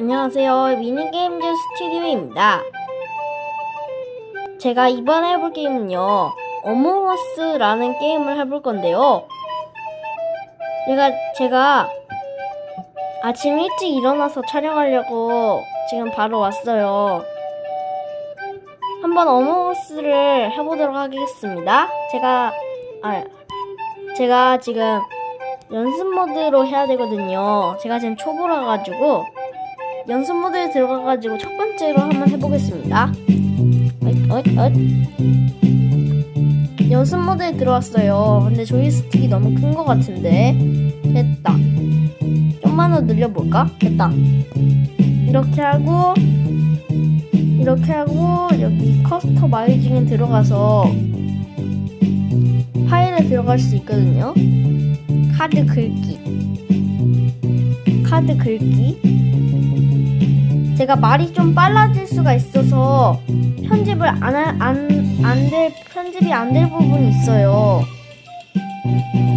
안녕하세요. 미니게임즈 스튜디오입니다. 제가 이번에 해볼 게임은요. 어몽어스라는 게임을 해볼 건데요. 제가, 제가 아침 일찍 일어나서 촬영하려고 지금 바로 왔어요. 한번 어몽어스를 해보도록 하겠습니다. 제가, 아, 제가 지금 연습 모드로 해야 되거든요. 제가 지금 초보라 가지고 연습 모드에 들어가가지고 첫 번째로 한번 해보겠습니다. 어잇, 어잇, 어잇. 연습 모드에 들어왔어요. 근데 조이스틱이 너무 큰 것 같은데 됐다. 좀만 더 늘려볼까? 됐다. 이렇게 하고 이렇게 하고 여기 커스터마이징에 들어가서 파일에 들어갈 수 있거든요. 카드 긁기. 카드 긁기. 제가 말이 좀 빨라질 수가 있어서 편집을 안 안 안 될 편집이 안 될 부분이 있어요.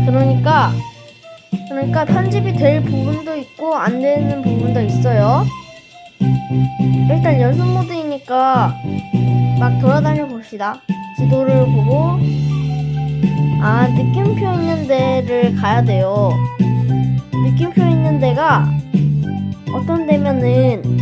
그러니까 그러니까 편집이 될 부분도 있고 안 되는 부분도 있어요. 일단 연습 모드이니까 막 돌아다녀 봅시다. 지도를 보고 아 느낌표 있는 데를 가야 돼요. 느낌표 있는 데가 어떤 데면은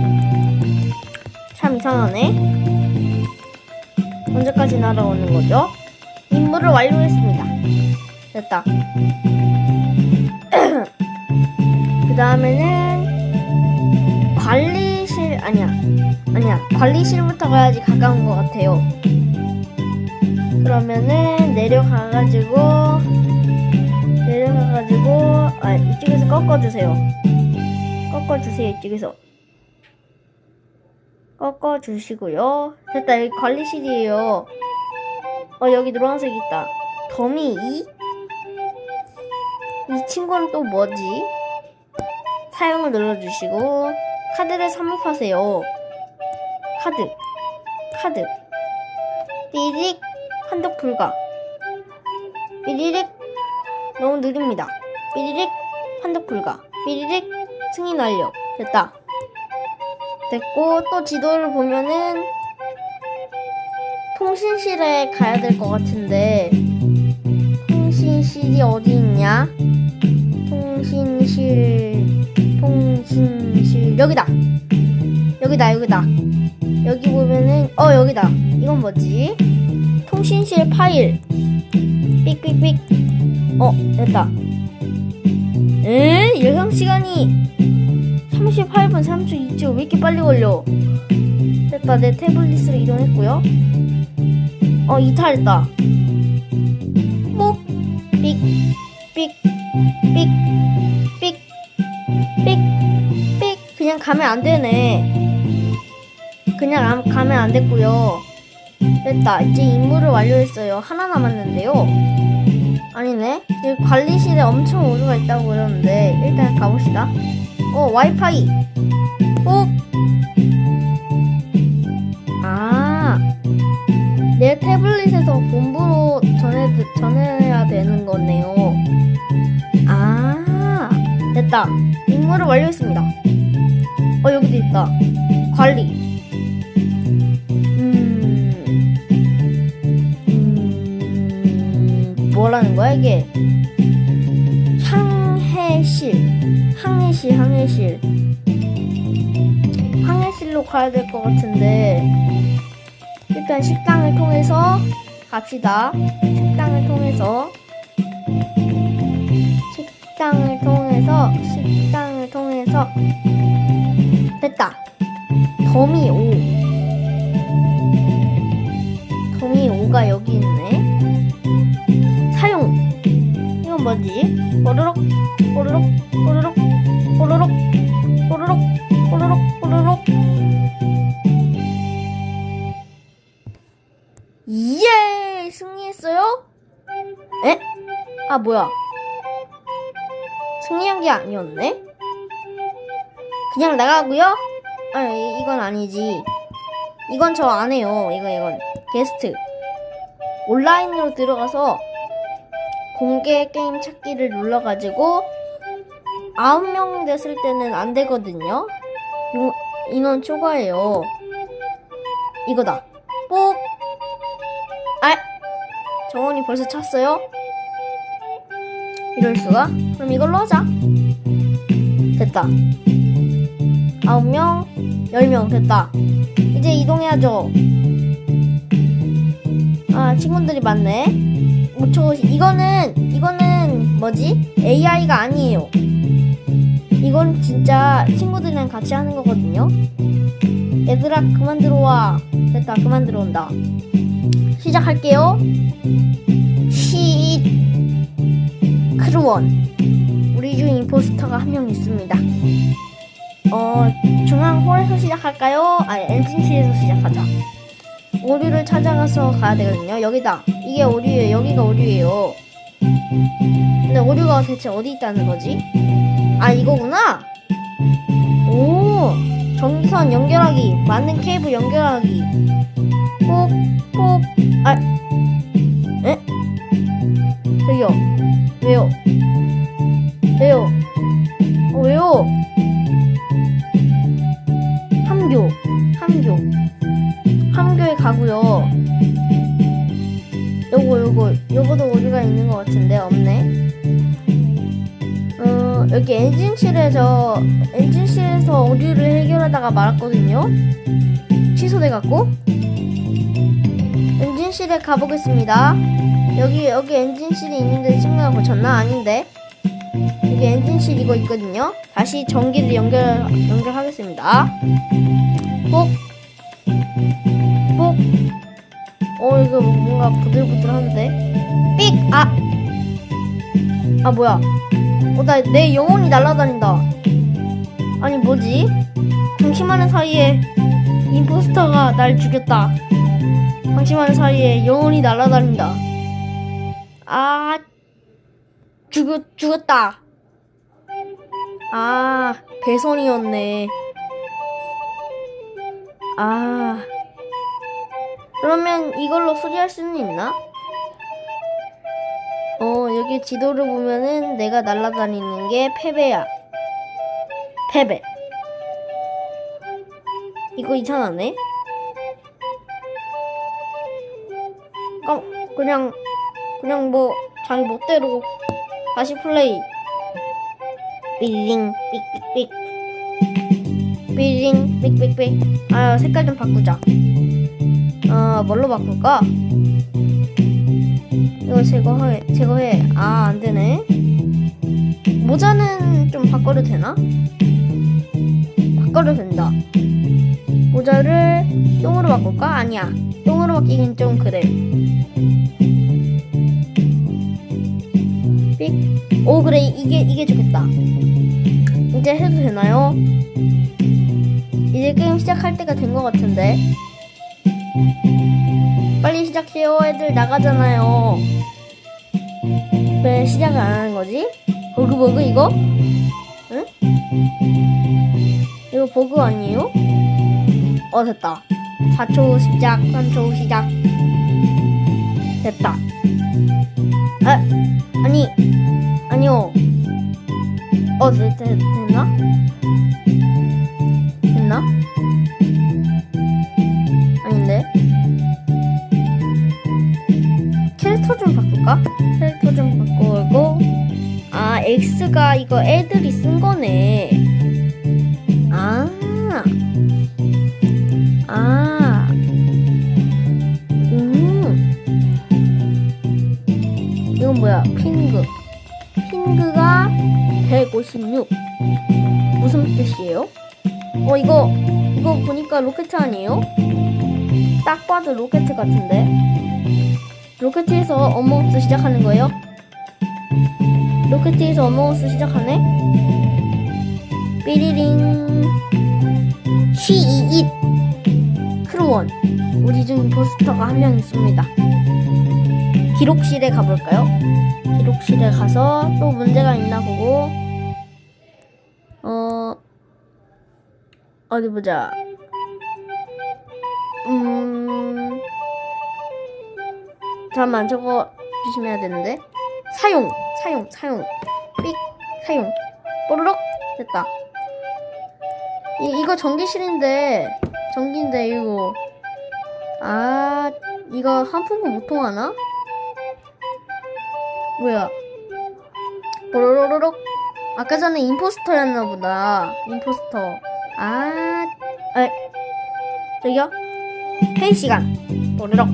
참 이상하네. 언제까지 날아오는 거죠? 임무를 완료했습니다. 됐다. 그 다음에는 관리실 아니야 아니야 관리실부터 가야지 가까운 것 같아요. 그러면은 내려가가지고 내려가가지고 아 이쪽에서 꺾어주세요. 꺾어주세요 이쪽에서. 꺾어주시고요. 됐다 여기 관리실이에요. 어 여기 노란색 있다. 더미 2? 이 친구는 또 뭐지? 사용을 눌러주시고 카드를 삽입하세요. 카드 카드 삐릭 한독 불가 삐리릭 너무 느립니다. 삐리릭 한독 불가 삐리릭 승인 완료 됐다. 됐고 또 지도를 보면은 통신실에 가야 될 것 같은데 통신실이 어디 있냐? 통신실 통신실 여기다! 여기다 여기다! 여기 보면은 어 여기다! 이건 뭐지? 통신실 파일! 삑삑삑! 어 됐다! 에 예상 시간이 38분 32초 왜 이렇게 빨리 걸려? 됐다 내 태블릿으로 이동했고요. 어 이탈했다. 삑삑삑삑삑삑삑. 그냥 가면 안 되네. 그냥 안- 가면 안 됐고요. 됐다 이제 임무를 완료했어요. 하나 남았는데요. 아니네. 관리실에 엄청 오류가 있다고 그러는데 일단 가봅시다 어 와이파이 꼭 아, 내 태블릿에서 본부로 전해, 전해야 되는 거네요. 아, 됐다. 임무를 완료했습니다. 어, 여기도 있다. 관리. 음, 음, 뭐라는 거야, 이게? 항해실. 항해실, 항해실. 항해실로 가야 될 것 같은데, 일단 식당을 통해서 갑시다. 식당을 통해서 식당을 통해서 식당을 통해서 됐다. 더미 5 더미 5가 여기 있네. 이건 뭐지? 오르록 오르록 오르록 오르록 오르록 오르록 오르록 예! 승리했어요? 에? 아 뭐야? 승리한 게 아니었네? 그냥 나가고요? 아 이건 아니지. 이건 저 안 해요. 이거 이건 게스트. 온라인으로 들어가서 공개 게임 찾기를 눌러가지고 아홉 명 됐을 때는 안 되거든요 용- 인원 초과예요 이거다 뽁 아! 정원이 벌써 찼어요? 이럴 수가? 그럼 이걸로 하자. 됐다. 아홉 명, 열명 됐다. 이제 이동해야죠. 아 친구들이 많네. 뭐저 이거는 이거는 뭐지? AI가 아니에요. 이건 진짜 친구들이랑 같이 하는 거거든요. 얘들아 그만 들어와. 됐다 그만 들어온다. 시작할게요. 시 크루원 우리 중 임포스터가 한 명 있습니다. 어 중앙 홀에서 시작할까요? 아니 엔진실에서 시작하자. 오류를 찾아가서 가야 되거든요. 여기다. 이게 오류예요. 여기가 오류예요. 근데 오류가 대체 어디 있다는 거지? 아 이거구나. 오 전기선 연결하기 맞는 케이블 연결하기 꼭 꼭 아 에? 저기요 왜요? 왜요? 어, 왜요? 함교, 함교, 가고요. 요거, 요거, 요거도 오류가 있는 것 같은데 없네. 어, 여기 엔진실에서 엔진실에서 오류를 해결하다가 말았거든요. 취소돼 갖고 엔진실에 가보겠습니다. 여기 여기 엔진실이 있는데 친구가 고쳤나 아닌데 여기 엔진실 이거 있거든요. 다시 전기를 연결 연결하겠습니다. 뽁, 어 이거 뭔가 부들부들하는데. 삑, 아, 아 뭐야? 어 나 내 영혼이 날아다닌다. 아니 뭐지? 방심하는 사이에 임포스터가 날 죽였다. 방심하는 사이에 영혼이 날아다닌다. 아, 죽었, 죽었다. 아, 배선이었네. 아, 그러면 이걸로 수리할 수는 있나? 어, 여기 지도를 보면은 내가 날아다니는 게 패배야. 패배. 이거 이상하네? 어, 그냥 그냥 뭐 자기 멋대로 다시 플레이 삐링 삑삑삑 삐링 삑삑삑 아 색깔 좀 바꾸자 어 뭘로 바꿀까? 이거 제거해 제거해. 아 안 되네. 모자는 좀 바꿔도 되나? 바꿔도 된다. 모자를 똥으로 바꿀까? 아니야. 똥으로 바뀌긴 좀 그래. 삑. 오 그래. 이게 이게 좋겠다. 이제 해도 되나요? 이제 게임 시작할 때가 된 것 같은데. 빨리 시작해요. 애들 나가잖아요. 왜 시작을 안 하는 거지? 버그 버그 이거? 응? 이거 버그 아니에요? 어 됐다. 4초 시작, 3초 시작. 됐다. 아, 아니, 아니요. 어, 됐, 됐, 됐나? 됐나? 좀 바꿀까? 캐릭터 좀 바꾸고, 아, X가 이거 애들이 쓴 거네. 아, 아, 음. 이건 뭐야? 핑크. 핑크가 156. 무슨 뜻이에요? 어, 이거, 이거 보니까 로켓 아니에요? 딱 봐도 로켓 같은데? 로켓에서 어몽어스 시작하는 거예요? 로켓에서 어몽어스 시작하네? 삐리링. 시이잇. 크루원. 우리 중 임포스터가 한 명 있습니다. 기록실에 가볼까요? 기록실에 가서 또 문제가 있나 보고 어 어디 보자 음 잠깐만 저거 조심해야 되는데. 사용 사용 사용. 삑 사용. 뽀르륵 됐다. 이, 이거 전기실인데 전기인데 이거. 아 이거 한 푼도 못 통하나? 뭐야? 뽀로로로록? 아까 전에 임포스터였나 보다. 임포스터. 아 에, 저기요? 회의 시간. 뽀로록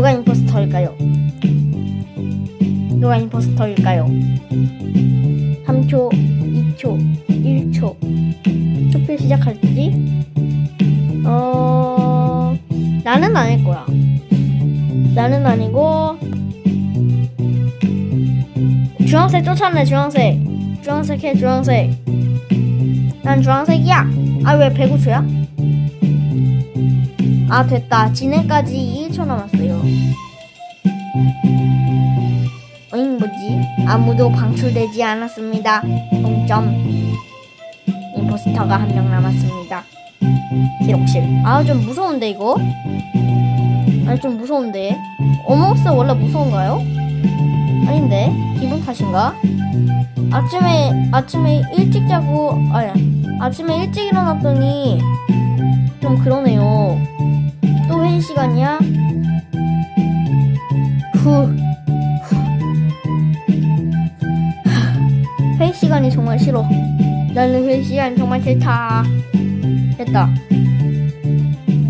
누가 임포스터일까요? 누가 임포스터일까요? 3초, 2초, 1초. 투표 시작할지? 어, 나는 아닐 거야. 나는 아니고, 주황색 쫓아내, 주황색. 주황색 해, 주황색. 난 주황색이야. 아, 왜 105초야? 아, 됐다. 진행까지 1초 남았어요. 어잉, 뭐지? 아무도 방출되지 않았습니다. 동점. 임포스터가 한 명 남았습니다. 기록실. 아, 좀 무서운데, 이거? 아니, 좀 무서운데. 어몽스 원래 무서운가요? 아닌데. 기분 탓인가? 아침에, 아침에 일찍 자고, 아니, 아침에 일찍 일어났더니, 좀 그러네요. 또 회의 시간이야? 후. 회의 시간이 정말 싫어. 나는 회의 시간 정말 싫다. 됐다.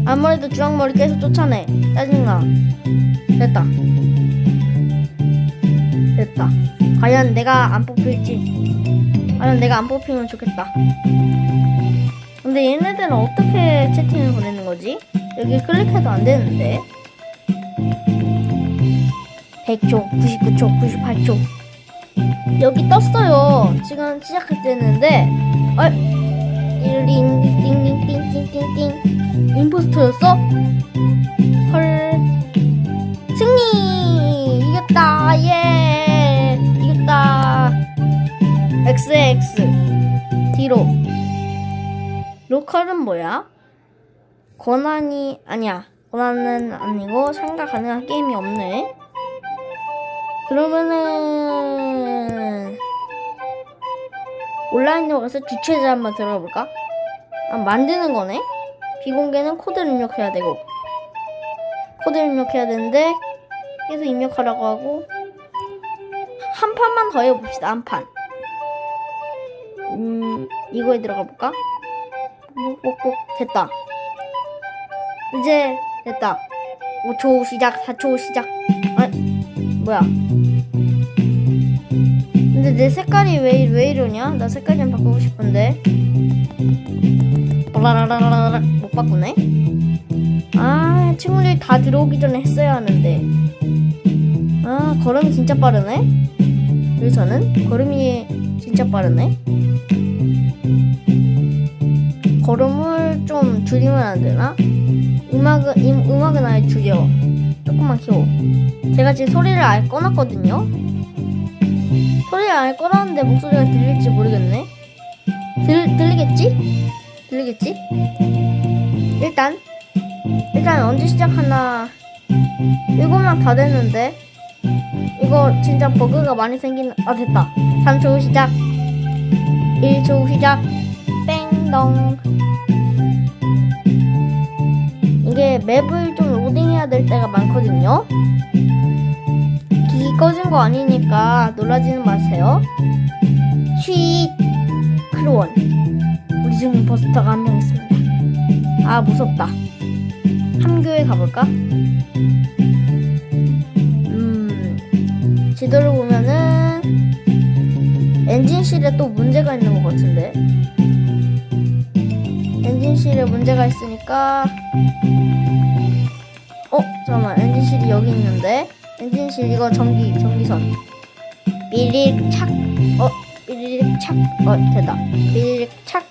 아무래도 주황머리 계속 쫓아내. 짜증나. 됐다. 됐다. 과연 내가 안 뽑힐지. 과연 내가 안 뽑히면 좋겠다. 근데 얘네들은 어떻게 채팅을 보내는 거지? 여기 클릭해도 안 되는데. 100초, 99초, 98초. 여기 떴어요. 지금 시작할 때는데, 어, 띵띵띵띵띵띵띵. 임포스터였어? 헐. 승리! 이겼다! 예! 이겼다! XX. 뒤로. 로컬은 뭐야? 권한이, 아니야. 권한은 아니고 참가 가능한 게임이 없네. 그러면은 온라인으로 가서 주최자 한번 들어가 볼까? 아, 만드는 거네? 비공개는 코드를 입력해야 되고 코드를 입력해야 되는데 계속 입력하라고 하고 한 판만 더 해봅시다 한 판. 음 이거에 들어가 볼까? 뽁뽁뽁 됐다. 이제 됐다. 5초 시작, 4초 시작. 아, 뭐야? 근데 내 색깔이 왜, 왜 이러냐? 나 색깔 좀 바꾸고 싶은데. 라라라라라 못 바꾸네? 아, 친구들이 다 들어오기 전에 했어야 하는데. 아, 걸음이 진짜 빠르네? 여기서는? 걸음이 진짜 빠르네? 걸음을 좀 줄이면 안 되나? 음악은, 임- 음악은 아예 줄여. 조금만 키워. 제가 지금 소리를 아예 꺼놨거든요? 소리를 아예 꺼놨는데 목소리가 들릴지 모르겠네? 들, 들리겠지? 들리겠지? 일단, 일단 언제 시작하나. 일곱 명다 됐는데. 이거 진짜 버그가 많이 생기는, 아, 됐다. 3초 후 시작. 1초 후 시작. 뺑동. 이게 맵을 좀 로딩해야 될 때가 많거든요. 기기 꺼진 거 아니니까 놀라지는 마세요. 쉿! 크로원. 우리 중 임포스터가 한 명 있습니다. 아, 무섭다. 함교에 가볼까? 음, 지도를 보면은 엔진실에 또 문제가 있는 것 같은데. 엔진실에 문제가 있으니까. 어 잠깐만. 엔진실이 여기 있는데? 엔진실 이거 전기 전기선. 삐리릭 착 어 삐리릭 착어 됐다. 삐리릭 착.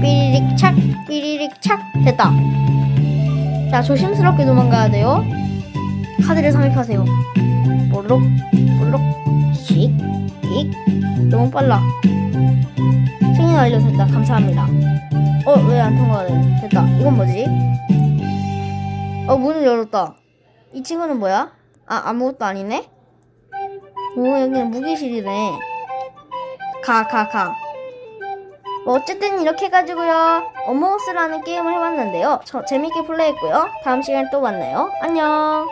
삐리릭 착. 삐리릭 착. 됐다. 자 조심스럽게 도망가야 돼요. 카드를 삽입하세요. 볼록, 볼록, 씩, 띡. 너무 빨라. 승인 완료됐다. 감사합니다. 어, 왜 안 통과해? 됐다. 이건 뭐지? 어, 문을 열었다. 이 친구는 뭐야? 아, 아무것도 아니네? 오, 여기는 무기실이네. 가, 가, 가. 뭐 어쨌든 이렇게 해가지고요. 어몽어스라는 게임을 해봤는데요. 저 재밌게 플레이했고요. 다음 시간에 또 만나요. 안녕.